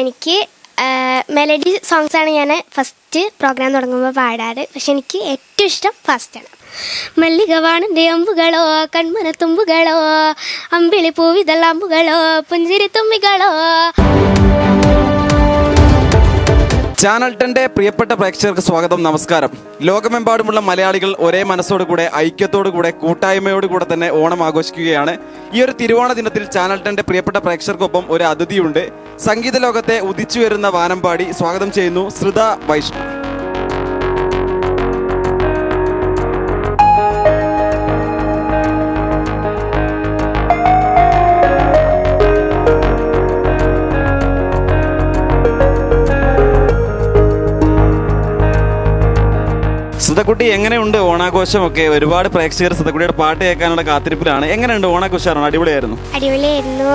എനിക്ക് melody songs ആണ് ഞാൻ ഫസ്റ്റ് പ്രോഗ്രാം തുടങ്ങുമ്പോൾ പാടാറ്. പക്ഷെ എനിക്ക് ഏറ്റവും ഇഷ്ടം ഫസ്റ്റ് ഫസ്റ്റാണ് മല്ലികവാണിന്റെ അമ്പുകളോ കൺമനത്തുമ്പുകളോ അമ്പിളി പൂവിതൾ അമ്പുകളോ പുഞ്ചിരി തുമ്പികളോ ചാനൽ ടെന്റെ പ്രിയപ്പെട്ട പ്രേക്ഷകർക്ക് സ്വാഗതം നമസ്കാരം. ലോകമെമ്പാടുമുള്ള മലയാളികൾ ഒരേ മനസ്സോടു കൂടെ ഐക്യത്തോടു കൂടെ കൂട്ടായ്മയോടു കൂടെ തന്നെ ഓണം ആഘോഷിക്കുകയാണ്. ഈ ഒരു തിരുവോണ ദിനത്തിൽ ചാനൽ ടെന്റെ പ്രിയപ്പെട്ട പ്രേക്ഷകർക്കൊപ്പം ഒരു അതിഥിയുണ്ട്. സംഗീത ലോകത്തെ ഉദിച്ചു വരുന്ന വാനമ്പാടി. സ്വാഗതം ചെയ്യുന്നു ശ്രുത വൈഷ്ണവ്. സുധക്കുട്ടി എങ്ങനെയുണ്ട് ഓണാഘോഷമൊക്കെ? ഒരുപാട് പ്രേക്ഷകർ സുധക്കുട്ടിയുടെ പാട്ട് കേൾക്കാനുള്ള കാത്തിരിപ്പിലാണ്. എങ്ങനെയുണ്ട് ഓണാഘോഷം അടിപൊളിയായിരുന്നു. അടിപൊളിയായിരുന്നു.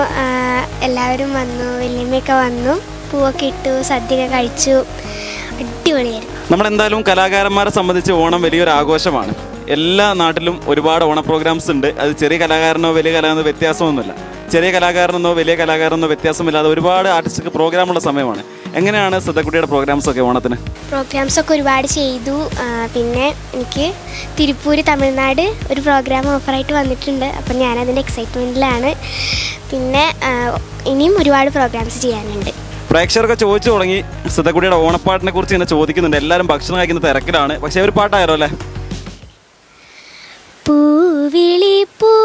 എല്ലാവരും വന്നു വല്യമ്മയൊക്കെ വന്നു പൂവൊക്കെ ഇട്ടു സദ്യയൊക്കെ കഴിച്ചു. അടിപൊളിയായിരുന്നു. നമ്മളെന്തായാലും കലാകാരന്മാരെ സംബന്ധിച്ച് ഓണം വലിയൊരു ആഘോഷമാണ്. എല്ലാ നാട്ടിലും ഒരുപാട് ഓണ പ്രോഗ്രാംസ് ഉണ്ട്. അത് ചെറിയ കലാകാരനോ വലിയ കലാകാരനോ വ്യത്യാസമൊന്നുമില്ല. ചെറിയ കലാകാരനെന്നോ വലിയ കലാകാരനെന്നോ വ്യത്യാസമില്ലാതെ ഒരുപാട് ആർട്ടിസ്റ്റുക്ക് പ്രോഗ്രാമുള്ള സമയമാണ്. എങ്ങനെയാണ് ശ്രദ്ധക്കുട്ടിയുടെ പ്രോഗ്രാംസ് ഒക്കെ ഓണത്തിന്? പ്രോഗ്രാംസ് ഒക്കെ ഒരുപാട് ചെയ്തു. പിന്നെ എനിക്ക് തിരുപ്പൂർ തമിഴ്നാട് ഒരു പ്രോഗ്രാം ഓഫറായിട്ട് വന്നിട്ടുണ്ട്. അപ്പം ഞാൻ അതിന്റെ എക്സൈറ്റ്മെന്റിലാണ് പിന്നെ ഇനിയും ഒരുപാട് പ്രോഗ്രാംസ് ചെയ്യാനുണ്ട്. പ്രേക്ഷകർക്ക് ചോദിച്ചു തുടങ്ങി. ശ്രദ്ധക്കുട്ടിയുടെ ഓണപ്പാട്ടിനെ കുറിച്ച് ഇങ്ങനെ ചോദിക്കുന്നുണ്ട്. എല്ലാവരും ഭക്ഷണം കഴിക്കുന്ന തിരക്കിലാണ്. പക്ഷേ ഒരു പാട്ടായാലോ അല്ലേ? പൂവിളി പൂവിളി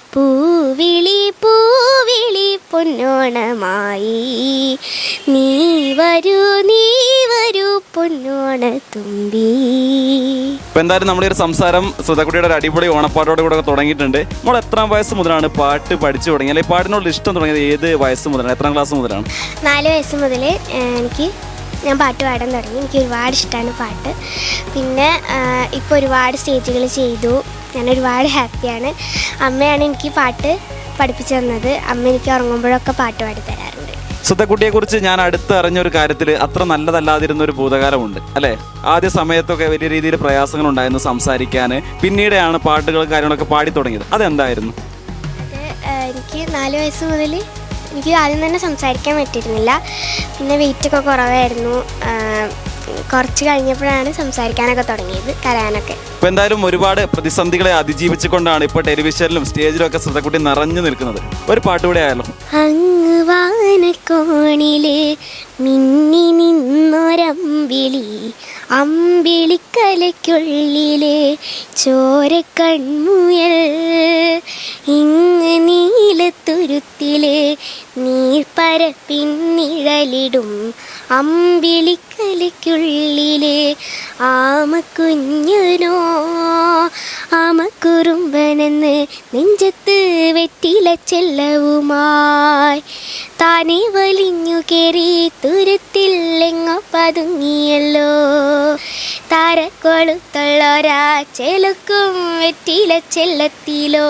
പൂവിളി പൂവിളി പൊന്നോണമായി. നീ വരൂ നീ വരൂ പൊന്നോണത്തുമ്പി ഇപ്പൊ എന്തായാലും നമ്മുടെ ഒരു സംസാരം ശ്രദ്ധക്കുട്ടിയുടെ ഒരു അടിപൊളി ഓണപ്പാട്ടോട് കൂടെ തുടങ്ങിയിട്ടുണ്ട്. നമ്മൾ എത്രാം വയസ്സ് മുതലാണ് പാട്ട് പഠിച്ചു തുടങ്ങി അല്ലെങ്കിൽ പാട്ടിനോട് ഇഷ്ടം തുടങ്ങിയത് ഏത് വയസ്സ് മുതലാണ്? എത്രാം ക്ലാസ് മുതലാണ്? നാല് വയസ്സ് മുതൽ എനിക്ക് ഞാൻ പാട്ട് പാടാൻ തുടങ്ങി. എനിക്ക് ഒരുപാട് ഇഷ്ടമാണ് പാട്ട്. പിന്നെ ഇപ്പോൾ ഒരുപാട് സ്റ്റേജുകൾ ചെയ്തു. ഞാൻ ഒരുപാട് ഹാപ്പിയാണ്. അമ്മയാണ് എനിക്ക് പാട്ട് പഠിപ്പിച്ചു തന്നത്. അമ്മ എനിക്ക് ഉറങ്ങുമ്പോഴൊക്കെ പാട്ട് പാടി തരാറുണ്ട്. കുറിച്ച് ഞാൻ അടുത്ത് അറിഞ്ഞ ഒരു കാര്യത്തിൽ അത്ര നല്ലതല്ലാതിരുന്ന ഒരു ഭൂതകാലമുണ്ട് അല്ലേ? ആദ്യ സമയത്തൊക്കെ വലിയ രീതിയിൽ പ്രയാസങ്ങൾ ഉണ്ടായിരുന്നു സംസാരിക്കാൻ. പിന്നീടാണ് പാട്ടുകൾ കാര്യങ്ങളൊക്കെ പാടി തുടങ്ങിയത്. അതെന്തായിരുന്നു? എനിക്ക് നാല് വയസ്സ് മുതൽ എനിക്ക് ആദ്യം തന്നെ സംസാരിക്കാൻ പറ്റിയിരുന്നില്ല. പിന്നെ വെയിറ്റൊക്കെ കുറവായിരുന്നു. കുറച്ച് കഴിഞ്ഞപ്പോഴാണ് സംസാരിക്കാനൊക്കെ തുടങ്ങിയത് കരയാനൊക്കെ. ഇപ്പൊ എന്തായാലും ഒരുപാട് പ്രതിസന്ധികളെ അതിജീവിച്ചുകൊണ്ടാണ് ഇപ്പൊ ടെലിവിഷനിലും സ്റ്റേജിലും ഒക്കെ ശ്രദ്ധക്കുട്ടി നിറഞ്ഞു നിൽക്കുന്നത്. ഒരു പാട്ട് പാട്ടുകൂടെ ആയാലോ? അങ്ങ് വാനക്കോണിൽ മിന്നി നിന്നൊരമ്പിളി ചോര ചോരക്കൺമുയൽ. ഇങ്ങ് നീലത്തുരുത്തിലെ നീർപ്പരപ്പിന്നിഴലിടും അമ്പിളിക്കലയ്ക്കുള്ളിലെ ആമക്കുഞ്ഞുനോ. ആമക്കുറുമ്പനെന്ന് നെഞ്ചത്ത് വെറ്റില ചെല്ലവുമായി താനെ വലിഞ്ഞു കയറി തുരുത്തിൽ എങ്ങോ പതുങ്ങിയല്ലോ. താരക്കൊളുത്തുള്ളൊരാ ചെലുക്കും വെറ്റില ചെല്ലത്തിലോ?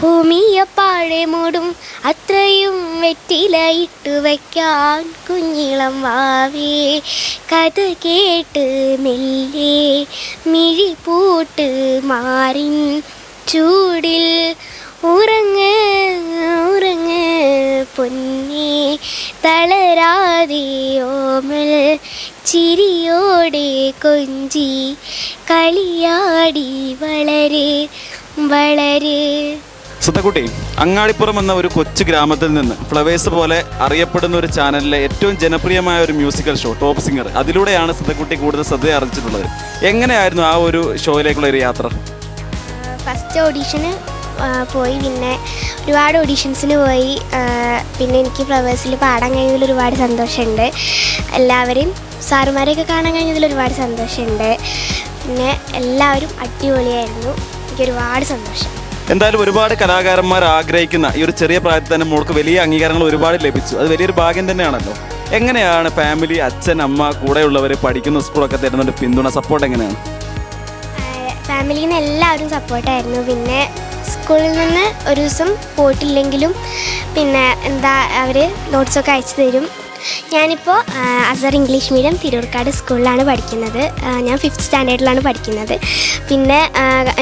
ഭൂമിയെ പാഴെ മൂടും അത്രയും വെറ്റില ഇട്ടു വയ്ക്കാൻ കുഞ്ഞിളം വാവേ. കഥ കേട്ട് മെല്ലെ മിഴി പൂട്ട് മാറിൻ ചൂടിൽ ഉറങ്ങ് ഉറങ്ങ് പൊന്നി തളരാതെ ഓമൽ. ചിരിയോടെ കൊഞ്ചി കളിയാടി വളരെ വളരെ. സുധക്കുട്ടി അങ്ങാടിപ്പുറം എന്ന ഒരു കൊച്ചു ഗ്രാമത്തിൽ നിന്ന് ഫ്ലവേഴ്സ് പോലെ അറിയപ്പെടുന്ന ഒരു ചാനലിലെ ഏറ്റവും ജനപ്രിയമായ ഒരു മ്യൂസിക്കൽ ഷോ ടോപ്പ് സിംഗർ. അതിലൂടെയാണ് സുധക്കുട്ടി കൂടുതൽ ശ്രദ്ധ അറിയിച്ചിട്ടുള്ളത്. എങ്ങനെയായിരുന്നു ആ ഒരു ഷോയിലേക്കുള്ള ഒരു യാത്ര? ഫസ്റ്റ് ഓഡീഷന് പോയി. പിന്നെ ഒരുപാട് ഓഡീഷൻസിന് പോയി. പിന്നെ എനിക്ക് ഫ്ലവേഴ്സിൽ പാടാൻ കഴിഞ്ഞതിൽ ഒരുപാട് സന്തോഷമുണ്ട്. എല്ലാവരെയും സാറുമാരെയൊക്കെ കാണാൻ കഴിഞ്ഞതിൽ ഒരുപാട് സന്തോഷമുണ്ട്. പിന്നെ എല്ലാവരും അടിപൊളിയായിരുന്നു. എനിക്ക് ഒരുപാട് സന്തോഷം. എന്തായാലും ഒരുപാട് കലാകാരന്മാർ ആഗ്രഹിക്കുന്ന ഈ ഒരു ചെറിയ പ്രായത്തിൽ തന്നെ മോൾക്ക് വലിയ അംഗീകാരങ്ങൾ ഒരുപാട് ലഭിച്ചു. അത് വലിയൊരു ഭാഗ്യം തന്നെയാണല്ലോ. എങ്ങനെയാണ് ഫാമിലി അച്ഛൻ അമ്മ കൂടെയുള്ളവർ പഠിക്കുന്ന സ്കൂളൊക്കെ തരുന്നൊരു പിന്തുണ സപ്പോർട്ട് എങ്ങനെയാണ്? ഫാമിലിയിൽ നിന്ന് എല്ലാവരും സപ്പോർട്ടായിരുന്നു പിന്നെ സ്കൂളിൽ നിന്ന് ഒരു ദിവസം പോയിട്ടില്ലെങ്കിലും പിന്നെ എന്താ അവർ നോട്ട്സൊക്കെ അയച്ചു തരും. ഞാനിപ്പോൾ അസർ ഇംഗ്ലീഷ് മീഡിയം തിരൂർക്കാട് സ്കൂളിലാണ് പഠിക്കുന്നത്. ഞാൻ ഫിഫ്ത്ത് സ്റ്റാൻഡേർഡിലാണ് പഠിക്കുന്നത്. പിന്നെ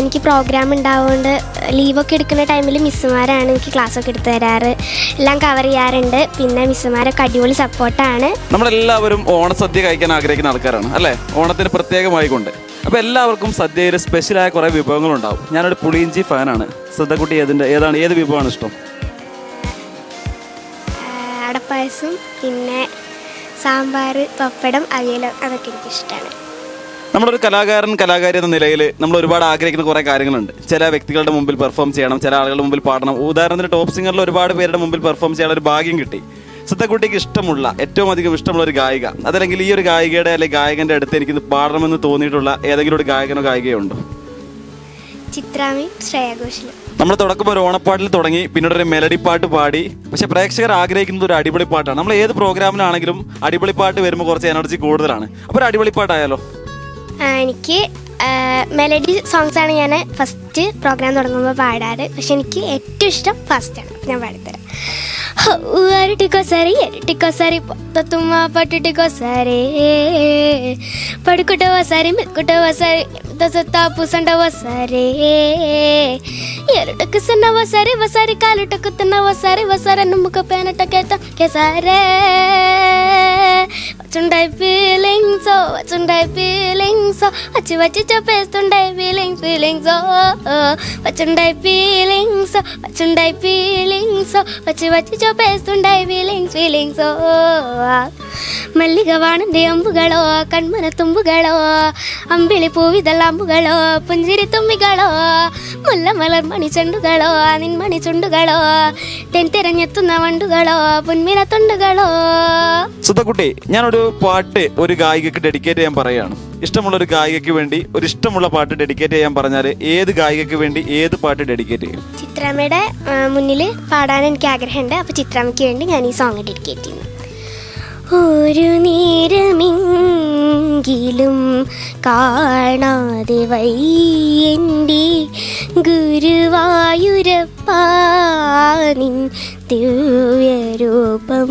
എനിക്ക് പ്രോഗ്രാം ഉണ്ടാവുകൊണ്ട് ലീവൊക്കെ എടുക്കുന്ന ടൈമിൽ മിസ്സുമാരാണ് എനിക്ക് ക്ലാസ്സൊക്കെ എടുത്തു തരാറ്. എല്ലാം കവർ ചെയ്യാറുണ്ട്. പിന്നെ മിസ്സുമാരൊക്കെ അടിപൊളി സപ്പോർട്ടാണ് നമ്മളെല്ലാവരും ഓണസദ്യ കഴിക്കാൻ ആഗ്രഹിക്കുന്ന ആൾക്കാരാണ് അല്ലേ? ഓണത്തിന് പ്രത്യേകമായി കൊണ്ട് അപ്പോൾ എല്ലാവർക്കും സദ്യയിൽ സ്പെഷ്യലായ കുറേ വിഭവങ്ങളുണ്ടാവും. ഞാനൊരു പുളിയിഞ്ചി ഫാനാണ് ശ്രദ്ധക്കുട്ടി ഏതിന്റെ ഏതാണ്? ഏത് വിഭവമാണ് ഇഷ്ടം? അടപ്പായസം പിന്നെ സാമ്പാർ പപ്പടം അവിയലും അതൊക്കെ എനിക്കിഷ്ടമാണ് നമ്മളൊരു കലാകാരൻ കലാകാരി എന്ന നിലയിൽ നമ്മൾ ഒരുപാട് ആഗ്രഹിക്കുന്ന കുറേ കാര്യങ്ങളുണ്ട്. ചില വ്യക്തികളുടെ മുമ്പിൽ പെർഫോം ചെയ്യണം ചില ആളുകളുടെ മുമ്പിൽ പാടണം. ഉദാഹരണത്തിന് ടോപ്പ് സിംഗറിൽ ഒരുപാട് പേരുടെ മുമ്പിൽ പെർഫോം ചെയ്യാൻ ഒരു ഭാഗ്യം കിട്ടി. സിദ്ധക്കുട്ടിക്ക് ഇഷ്ടമുള്ള ഏറ്റവും അധികം ഇഷ്ടമുള്ള ഒരു ഗായിക. അതല്ലെങ്കിൽ ഈ ഒരു ഗായികയുടെ അല്ലെങ്കിൽ ഗായകന്റെ അടുത്ത് എനിക്ക് പാടണമെന്ന് തോന്നിയിട്ടുള്ള ഏതെങ്കിലും ഒരു ഗായകനോ ഗായികയോ ഉണ്ടോ? ചിത്രാമി ശ്രേയ ഘോഷലും. നമ്മൾ തുടക്കം ഒരു ഓണപ്പാട്ടിൽ തുടങ്ങി പിന്നീട് ഒരു മെലഡി പാട്ട് പാടി പക്ഷെ പ്രേക്ഷകർ ആഗ്രഹിക്കുന്നത് ഒരു അടിപൊളി പാട്ടാണ് നമ്മൾ ഏത് പ്രോഗ്രാമിലാണെങ്കിലും അടിപൊളി പാട്ട് വരുമ്പോൾ കുറച്ച് എനർജി കൂടുതലാണ് അപ്പോൾ ഒരു അടിപൊളി പാട്ടായാലോ ആ, എനിക്ക് മെലഡി സോങ്സ് ആണ് ഞാൻ ഫസ്റ്റ് പ്രോഗ്രാം തുടങ്ങുമ്പോൾ പാടാറ് പക്ഷെ എനിക്ക് ഏറ്റവും ഇഷ്ടം ഫസ്റ്റാണ് ഞാൻ പാടിത്തരാം అరటికో సరే ఎరటికో సరే పొత్తుమ్మ పట్టుటికో సరే పడుకుంటావా ಸುತ್ತ ಸುತ್ತ ಪುಸಂಡವ ಸರಿ. ಎರಡು ಕಿಸನವ ಸರಿ ವಸರಿ ಕಾಲು ಟಕ್ಕ ಟಕುತ್ತನವ ಸರಿ ವಸರ ನುಮ್ಮುಕ ಪೇನ ಟಕೇತ ಕೆಸರೇ. వచ్చుంటాయి ఫీలింగ్స్ వచ్చుంటాయి ఫీలింగ్స్ వచ్చి వచ్చి చెప్పేస్తుంటాయి ఫీలింగ్స్ ఫీలింగ్స్ వచ్చుంటాయి ఫీలింగ్స్ వచ్చుంటాయి ఫీలింగ్స్ వచ్చి వచ్చి చెప్పేస్తుంటాయి ഫീലിങ്സ് ഫീലിങ്സോ മല്ലിക വാണന്റെ അമ്പുകളോ കൺമന തുമ്പുകളോ അമ്പിളി പൂവിതളാമ്പുകളോ പുഞ്ചിരി തുമ്പികളോ മുല്ലമലർ മണിച്ചെണ്ടുകളോ നിൻമണി ചുണ്ടുകളോ തെൻ തിരഞ്ഞെത്തുന്ന വണ്ടുകളോ പുന്മിന തുണ്ടുകളോ. സുധക്കുട്ടി ഞാനൊരു പാട്ട് ഒരു ഗായികക്ക് ഡെഡിക്കേറ്റ് ചെയ്യാൻ പറയുകയാണ് ഇഷ്ടമുള്ള ഒരു ഗായികയ്ക്ക് വേണ്ടി ഒരു ഇഷ്ടമുള്ള പാട്ട് ഡെഡിക്കേറ്റ് ചെയ്യാൻ പറഞ്ഞാൽ ഏത് ഗായികക്ക് വേണ്ടി ഏത് പാട്ട് ഡെഡിക്കേറ്റ് ചെയ്യും? ചിത്രാമ്മയുടെ മുന്നിൽ പാടാൻ എനിക്ക് ആഗ്രഹമുണ്ട്. അപ്പോൾ ചിത്രാമ്മയ്ക്ക് വേണ്ടി ഞാൻ ഈ സോങ് ഡെഡിക്കേറ്റ് ചെയ്യുന്നു. ഒരു നേരമെങ്കിലും കാണാതെ വയ്യന്റെ ഗുരുവായൂരപ്പാനിൻ ദിവ്യരൂപം.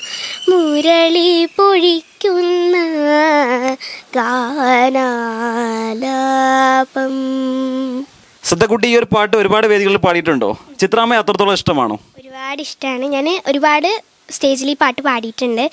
മുരളി പൊഴിക്കുന്ന ഗാനാലാപം. ശ്രദ്ധക്കുട്ടി ഈ ഒരു പാട്ട് ഒരുപാട് വേദികളിൽ പാടിയിട്ടുണ്ടോ? ചിത്രാമ്മ അത്രത്തോളം ഇഷ്ടമാണോ? ഒരുപാട് ഇഷ്ടമാണ് ഞാൻ ഒരുപാട് സ്റ്റേജിൽ ഈ പാട്ട് പാടിയിട്ടുണ്ട്.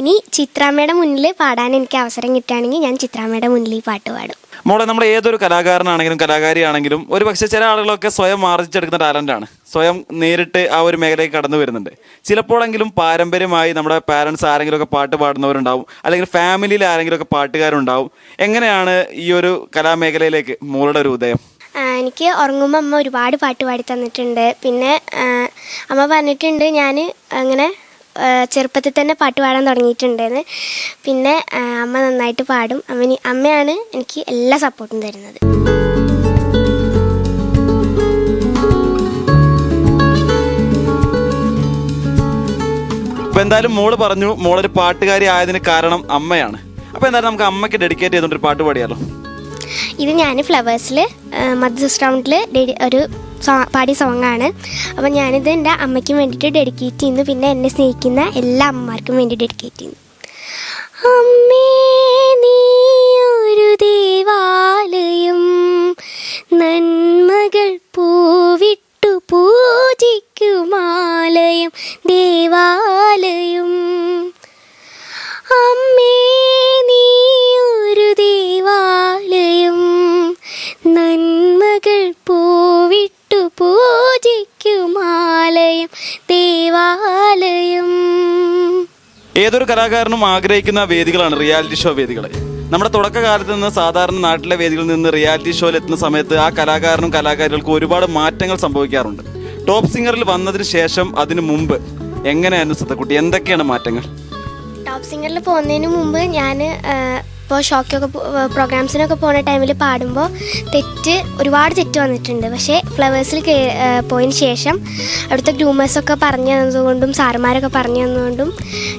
ഇനി ചിത്രാമ്മയുടെ മുന്നിൽ പാടാൻ എനിക്ക് അവസരം കിട്ടുകയാണെങ്കിൽ ഞാൻ ചിത്രാമ്മയുടെ മുന്നിൽ ഈ പാട്ട് പാടും. മോളെ നമ്മൾ ഏതൊരു കലാകാരനാണെങ്കിലും കലാകാരിയാണെങ്കിലും ഒരു പക്ഷേ ചില ആളുകളൊക്കെ സ്വയം ആർജിച്ചെടുക്കുന്ന ടാലന്റാണ് സ്വയം നേരിട്ട് ആ ഒരു മേഖലയിൽ കടന്നു വരുന്നുണ്ട്. ചിലപ്പോഴെങ്കിലും പാരമ്പര്യമായി നമ്മുടെ പാരൻസ് ആരെങ്കിലുമൊക്കെ പാട്ട് പാടുന്നവരുണ്ടാവും. അല്ലെങ്കിൽ ഫാമിലിയിൽ ആരെങ്കിലുമൊക്കെ പാട്ടുകാരുണ്ടാവും. എങ്ങനെയാണ് ഈ ഒരു കലാമേഖലയിലേക്ക് മോളുടെ ഒരു ഉദയം? എനിക്ക് ഉറങ്ങുമ്പോൾ അമ്മ ഒരുപാട് പാട്ട് പാടി തന്നിട്ടുണ്ട്. പിന്നെ അമ്മ പറഞ്ഞിട്ടുണ്ട് ഞാൻ അങ്ങനെ ചെറുപ്പത്തിൽ തന്നെ പാട്ട് പാടാൻ തുടങ്ങിയിട്ടുണ്ടെന്ന്. പിന്നെ അമ്മ നന്നായിട്ട് പാടും. അമ്മ അമ്മയാണ് എനിക്ക് എല്ലാ സപ്പോർട്ടും തരുന്നത്. ഇപ്പൊ എന്തായാലും മോൾ പറഞ്ഞു മോളൊരു പാട്ടുകാരി ആയതിന് കാരണം അമ്മയാണ്. അപ്പോൾ എന്തായാലും നമുക്ക് അമ്മയ്ക്ക് ഡെഡിക്കേറ്റ് ചെയ്തുകൊണ്ട് ഒരു പാട്ട് പാടിയാലോ? ഇത് ഞാൻ ഫ്ലവേഴ്സിൽ മദ്രസ് റൗണ്ടിൽ ഒരു പാടിയ സോങ്ങാണ്. അപ്പം ഞാനിത് എന്റെ അമ്മയ്ക്കും വേണ്ടിയിട്ട് ഡെഡിക്കേറ്റ് ചെയ്യുന്നു. പിന്നെ എന്നെ സ്നേഹിക്കുന്ന എല്ലാ അമ്മമാർക്കും വേണ്ടി ഡെഡിക്കേറ്റ് ചെയ്യുന്നു. അമ്മേ നീ ഒരു ദേവാലയം നന്മകൾ പൂവിട്ടു പൂജിക്കുമാലയം ദേവാലയം. അമ്മേ ഏതൊരു കലാകാരനും ആഗ്രഹിക്കുന്ന വേദികളാണ് റിയാലിറ്റി ഷോ വേദികൾ നമ്മുടെ തുടക്കകാലത്ത് നിന്ന് സാധാരണ നാട്ടിലെ വേദികളിൽ നിന്ന് റിയാലിറ്റി ഷോയിൽ എത്തുന്ന സമയത്ത് ആ കലാകാരനും കലാകാരികൾക്കും ഒരുപാട് മാറ്റങ്ങൾ സംഭവിക്കാറുണ്ട്. ടോപ്പ് സിംഗറിൽ വന്നതിന് ശേഷം അതിനു മുമ്പ് എങ്ങനെയായിരുന്നു സത്തക്കുട്ടി എന്തൊക്കെയാണ് മാറ്റങ്ങൾ? ടോപ്പ് സിംഗറിൽ പോകുന്നതിന് മുമ്പ് ഞാൻ ഇപ്പോൾ ഷോക്കൊക്കെ പ്രോഗ്രാംസിനൊക്കെ പോകുന്ന ടൈമിൽ പാടുമ്പോൾ തെറ്റ് ഒരുപാട് തെറ്റ് വന്നിട്ടുണ്ട്. പക്ഷേ ഫ്ലവേഴ്സിൽ പോയതിന് ശേഷം അവിടുത്തെ ഗ്രൂമേഴ്സൊക്കെ പറഞ്ഞു തന്നതുകൊണ്ടും സാറുമാരൊക്കെ പറഞ്ഞു തന്നതുകൊണ്ടും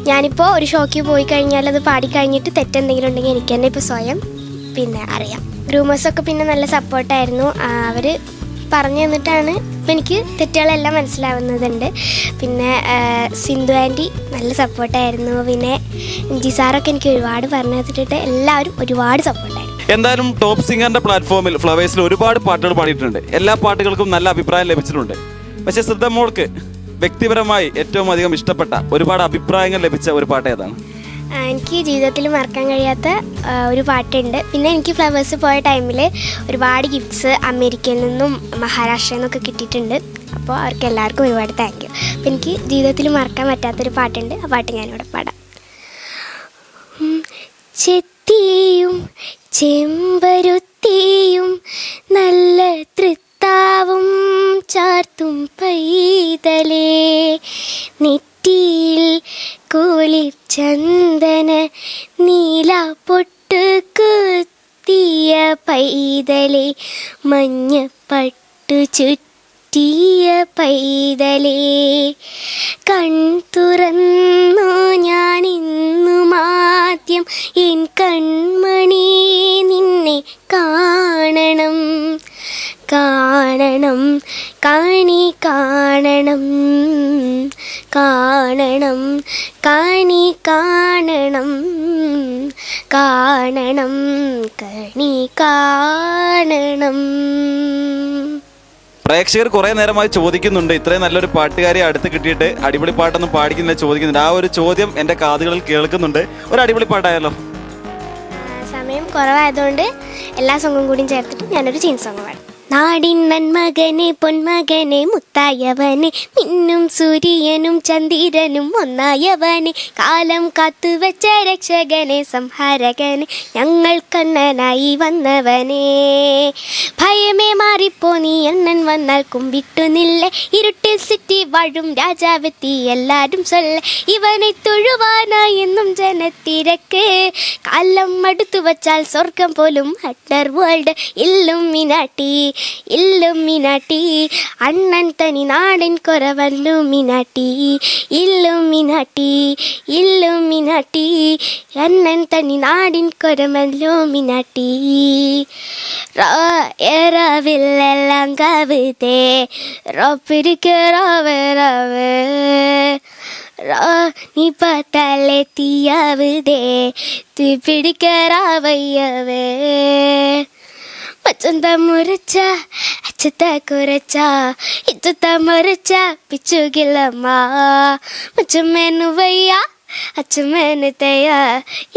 ഞാനിപ്പോൾ ഒരു ഷോക്ക് പോയി കഴിഞ്ഞാൽ അത് പാടിക്കഴിഞ്ഞിട്ട് തെറ്റെന്തെങ്കിലും ഉണ്ടെങ്കിൽ എനിക്ക് തന്നെ ഇപ്പോൾ സ്വയം പിന്നെ അറിയാം. ഗ്രൂമേഴ്സൊക്കെ പിന്നെ നല്ല സപ്പോർട്ടായിരുന്നു അവർ പറഞ്ഞു തന്നിട്ടാണ് ഇപ്പം എനിക്ക് തെറ്റുകളെല്ലാം മനസ്സിലാവുന്നതുണ്ട്. പിന്നെ സിന്ധു ആന്റി നല്ല സപ്പോർട്ടായിരുന്നു. പിന്നെ ജി സാറൊക്കെ എനിക്ക് ഒരുപാട് പറഞ്ഞു തന്നിട്ട് എല്ലാവരും ഒരുപാട് സപ്പോർട്ടായിരുന്നു. എന്തായാലും ടോപ്പ് സിംഗറിന്റെ പ്ലാറ്റ്ഫോമിൽ ഫ്ലവേഴ്സിൽ ഒരുപാട് പാട്ടുകൾ പാടിയിട്ടുണ്ട്. എല്ലാ പാട്ടുകൾക്കും നല്ല അഭിപ്രായം ലഭിച്ചിട്ടുണ്ട്. പക്ഷേ ശ്രദ്ധമോൾക്ക് വ്യക്തിപരമായി ഏറ്റവും അധികം ഇഷ്ടപ്പെട്ട ഒരുപാട് അഭിപ്രായങ്ങൾ ലഭിച്ച ഒരു പാട്ട് ഏതാണ്? എനിക്ക് ജീവിതത്തിൽ മറക്കാൻ കഴിയാത്ത ഒരു പാട്ടുണ്ട്. പിന്നെ എനിക്ക് ഫ്ലവേഴ്സ് പോയ ടൈമിൽ ഒരുപാട് ഗിഫ്റ്റ്സ് അമേരിക്കയിൽ നിന്നും മഹാരാഷ്ട്രയിൽ നിന്നൊക്കെ കിട്ടിയിട്ടുണ്ട്. അപ്പോൾ അവർക്ക് എല്ലാവർക്കും ഒരുപാട് താങ്ക് യു അപ്പോൾ എനിക്ക് ജീവിതത്തിൽ മറക്കാൻ പറ്റാത്തൊരു പാട്ടുണ്ട്. ആ പാട്ട് ഞാനിവിടെ പാടാം. ചെത്തിയും ചെമ്പരുത്തിയും നല്ല തൃത്താവും ചാർത്തും പൈതലേ. നെറ്റിയിൽ കുളിർ ചന്ദന നീല പൊട്ട് കുത്തിയ മഞ്ഞ പട്ടു ചുറ്റിയ പൈതലി. കൺ തുറന്നു ഞാൻ ഇന്നുമാദ്യം എൻ കൺമണി നിന്നെ കാണണം. കാണണം കാണി കാണണം കാണണം കാണി കാണണം കാണണം കണി കാണണം. പ്രേക്ഷകർ കുറെ നേരമായി ചോദിക്കുന്നുണ്ട്. ഇത്രയും നല്ലൊരു പാട്ടുകാരെ അടുത്ത് കിട്ടിയിട്ട് അടിപൊളി പാട്ടൊന്നും പാടിക്കുന്നില്ല ചോദിക്കുന്നുണ്ട്. ആ ഒരു ചോദ്യം എന്റെ കാതുകളിൽ കേൾക്കുന്നുണ്ട്. ഒരു അടിപൊളി പാട്ടായാലോ സമയം കുറവായതുകൊണ്ട് എല്ലാ സോങ്ങും കൂടിയും ചേർത്തിട്ട് ഞാനൊരു ചീൻ സോങ് പാടാം. നാടിൻ നന്മകനെ പൊന്മകനെ മുത്തായവനെ മിന്നും സൂര്യനും ചന്ദ്രനും ഒന്നായവനെ കാലം കാത്തുവച്ച രക്ഷകനെ സംഹാരകനെ ഞങ്ങൾ കണ്ണനായി വന്നവനെ. ഭയമേ മാറിപ്പോ നീ അണ്ണൻ വന്നാൽ കുമ്പിട്ടു നില്ല. ഇരുട്ടിൽ സിറ്റി വാഴും രാജാവെത്തി എല്ലാരും സൊല്ല. ഇവനെ തൊഴുവാനായി എന്നും ജനത്തിരക്ക്. കാലം അടുത്തു വച്ചാൽ സ്വർഗം പോലും അട്ടർ വേൾഡ് ഇല്ലും മിനാട്ടി ఇల్లు మినాటి అన్నంతని నాడెన్ కొరవల్లు మినాటి ఇల్లు మినాటి ఇల్లు మినాటి అన్నంతని నాడిన్ కొరవల్లు మినాటి இரவெல்லாம் கவிதே பிடிக்கிறவே ரவே நீ பார்த்தாலே தீயாவுதே தீ பிடிக்கிறாவையவே മച്ചന്ത മുരച്ച അച്ചത്ത കുരച്ച ഇച്ചത്ത മുരച്ച പിച്ചുകിലമ്മ മച്ചുമേനുവയ്യ അച്ഛമ്മേന് തയ്യ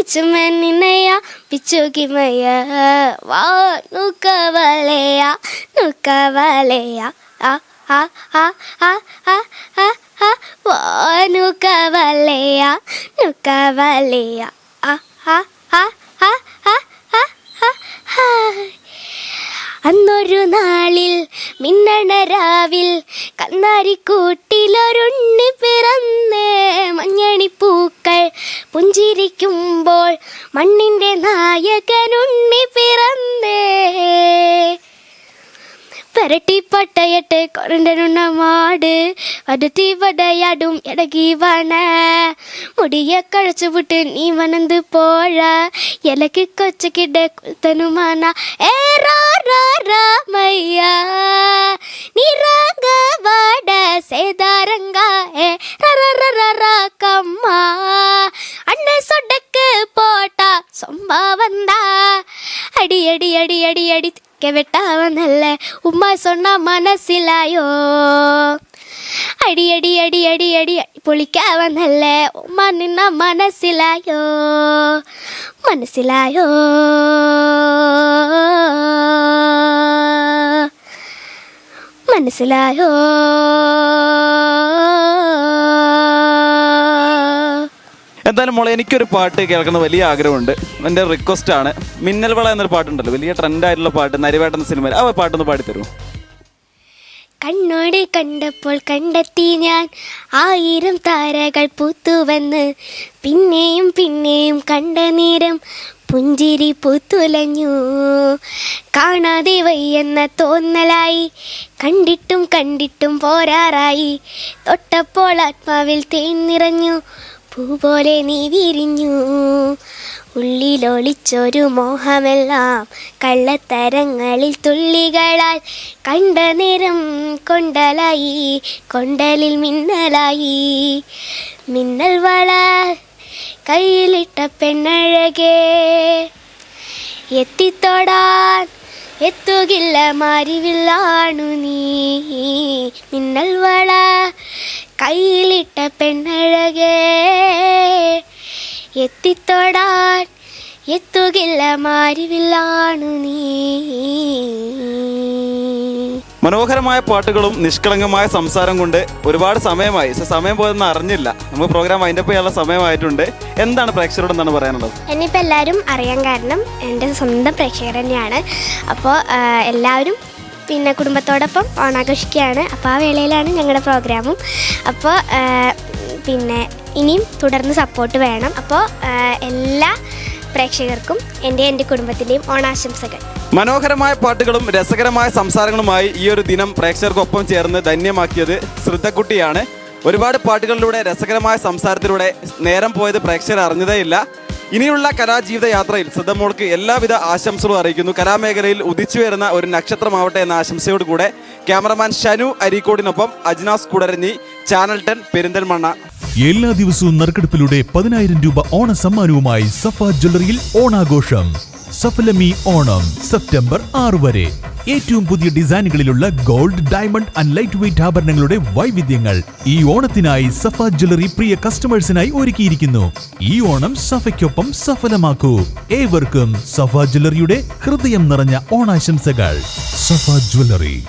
ഇച്ചമ്മേനിനയ്യ പിച്ചുകിമയ്യ വാ നൂക്ക വലയ നൂക്ക വലയ ആ ആ ആ ആ ആ ആ ആ വാ നൂക്ക വലയ നൂക്ക വലയ ആ ആ ആ ആ ആ ആ ആ ആ അന്നൊരു നാളിൽ മിന്നണ രാവിൽ കന്നാരിക്കൂട്ടിലൊരുണ്ണി പിറന്ന് മഞ്ഞണിപ്പൂക്കൾ പുഞ്ചിരിക്കുമ്പോൾ മണ്ണിന്റെ നായകനുണ്ണി പിറന്നേ. பெரட்டி பட்டையட்டு கொரண்டனுன்ன மாடு வடுத்தி வடையாடும் இடகீவான முடிய கழிச்சு விட்டு நீ வனந்து போழ. எனக்கு கொச்சுக்கிட்ட குத்தனுமானா ஏ ரா ரா ராமையா. நீ ராங்க வாட சேதாரங்கா. ஏ ரா ரா ரா ரா கம்மா. அண்ணன் சொடக்கு போட்டா சொம்பா வந்தா. அடி அடி அடி அடி அடி திக்க வெட்டாவனல்ல உம்மா சொன்னா மனசிலாயோ അടി അടി അടി അടി അടി അടി പൊളിക്കാവന്നല്ല ഉമ്മ നിന്ന മനസ്സിലായോ മനസ്സിലായോ മനസ്സിലായോ എന്തായാലും മോളെ എനിക്കൊരു പാട്ട് കേൾക്കുന്ന വലിയ ആഗ്രഹമുണ്ട്. എന്റെ റിക്വസ്റ്റ് ആണ് മിന്നൽ വള എന്നൊരു പാട്ടുണ്ടല്ലോ വലിയ ട്രെൻഡായിട്ടുള്ള പാട്ട് നരിവേട്ടൻ സിനിമയിൽ. ആ പാട്ടൊന്ന് പാടിത്തരുമോ? കണ്ണോട് കണ്ടപ്പോൾ കണ്ടെത്തി ഞാൻ. ആയിരം താരകൾ പൂത്തുവന്ന്. പിന്നെയും പിന്നെയും കണ്ട നേരം പുഞ്ചിരി പൂത്തുലഞ്ഞു. കാണാതെ വയ്യെന്ന തോന്നലായി. കണ്ടിട്ടും കണ്ടിട്ടും പോരാറായി. തൊട്ടപ്പോൾ ആത്മാവിൽ തേൻ നിറഞ്ഞു. പൂ പോലെ നീ വിരിഞ്ഞു. ഉള്ളിലൊളിച്ചൊരു മോഹമെല്ലാം കള്ളത്തരങ്ങളിൽ തുള്ളികളാൽ കണ്ട നിറം കൊണ്ടലായി കൊണ്ടലിൽ മിന്നലായി. മിന്നൽ വള കയ്യിലിട്ട പെണ്ണഴകേ എത്തിത്തൊടാൻ എത്തുകില്ല മാരിവില്ലാണു നീ. മിന്നൽ വള കയ്യിലിട്ട പെണ്ണഴകേ. എത്തിത്തൊടാൻ എത്തുകില്ല മാരിവില്ലാണു നീ. മനോഹരമായ പാട്ടുകളും നിഷ്കളങ്കമായ സംസാരം കൊണ്ട് ഒരുപാട് സമയമായി. സമയം പോയെന്ന് അറിഞ്ഞില്ല. നമുക്ക് പ്രോഗ്രാം അതിന്റെ ചെയ്യാനുള്ള സമയമായിട്ടുണ്ട്. എന്താണ് പ്രേക്ഷകരോട് എന്താണ് പറയാനുള്ളത്? എന്നിപ്പോൾ എല്ലാവരും അറിയാൻ കാരണം എന്റെ സ്വന്തം പ്രേക്ഷകർ തന്നെയാണ്. അപ്പോൾ എല്ലാവരും പിന്നെ കുടുംബത്തോടൊപ്പം ഓണാഘോഷിക്കുകയാണ്. അപ്പോൾ ആ വേളയിലാണ് ഞങ്ങളുടെ പ്രോഗ്രാമും. അപ്പോൾ പിന്നെ ഇനിയും തുടർന്ന് സപ്പോർട്ട് വേണം. അപ്പോൾ എല്ലാ പ്രേക്ഷകർക്കും എന്റെ എന്റെ കുടുംബത്തിന്റെയും ഓണാശംസകൾ. മനോഹരമായ പാട്ടുകളും രസകരമായ സംസാരങ്ങളുമായി ഈ ഒരു ദിനം പ്രേക്ഷകർക്കൊപ്പം ചേർന്ന് ധന്യമാക്കിയത് ശ്രദ്ധക്കുട്ടിയാണ് ഒരുപാട് പാട്ടുകളിലൂടെ രസകരമായ സംസാരത്തിലൂടെ നേരം പോയത് പ്രേക്ഷകർ അറിഞ്ഞതേയില്ല. ഇനിയുള്ള കലാജീവിത യാത്രയിൽ ശ്രദ്ധമോൾക്ക് എല്ലാവിധ ആശംസകളും അറിയിക്കുന്നു. കലാമേഖലയിൽ ഉദിച്ചു വരുന്ന ഒരു നക്ഷത്രമാവട്ടെ എന്ന ആശംസയോടുകൂടെ ക്യാമറമാൻ ഷനു അരീക്കോടിനൊപ്പം അജ്നാസ് കുടരഞ്ഞി ചാനൽ ടെൻ പെരിന്തൽമണ്ണ. എല്ലാ ദിവസവും നറുക്കെടുപ്പിലൂടെ പതിനായിരം രൂപ ഓണ സമ്മാനവുമായി സഫ ജ്വല്ലറിയിൽ ഓണാഘോഷം. സഫലമി ഓണം സെപ്റ്റംബർ ആറ് വരെ. ഏറ്റവും പുതിയ ഡിസൈനുകളിലുള്ള gold diamond and light weight ആഭരണങ്ങളുടെ വൈവിധ്യങ്ങൾ ഈ ഓണത്തിനായി സഫ ജ്വല്ലറി പ്രിയ കസ്റ്റമേഴ്സിനായി ഒരുക്കിയിരിക്കുന്നു. ഈ ഓണം സഫയ്ക്കൊപ്പം സഫലമാക്കൂ. ഏവർക്കും സഫ ജ്വല്ലറിയുടെ ഹൃദയം നിറഞ്ഞ ഓണാശംസകൾ. സഫ ജ്വല്ലറി.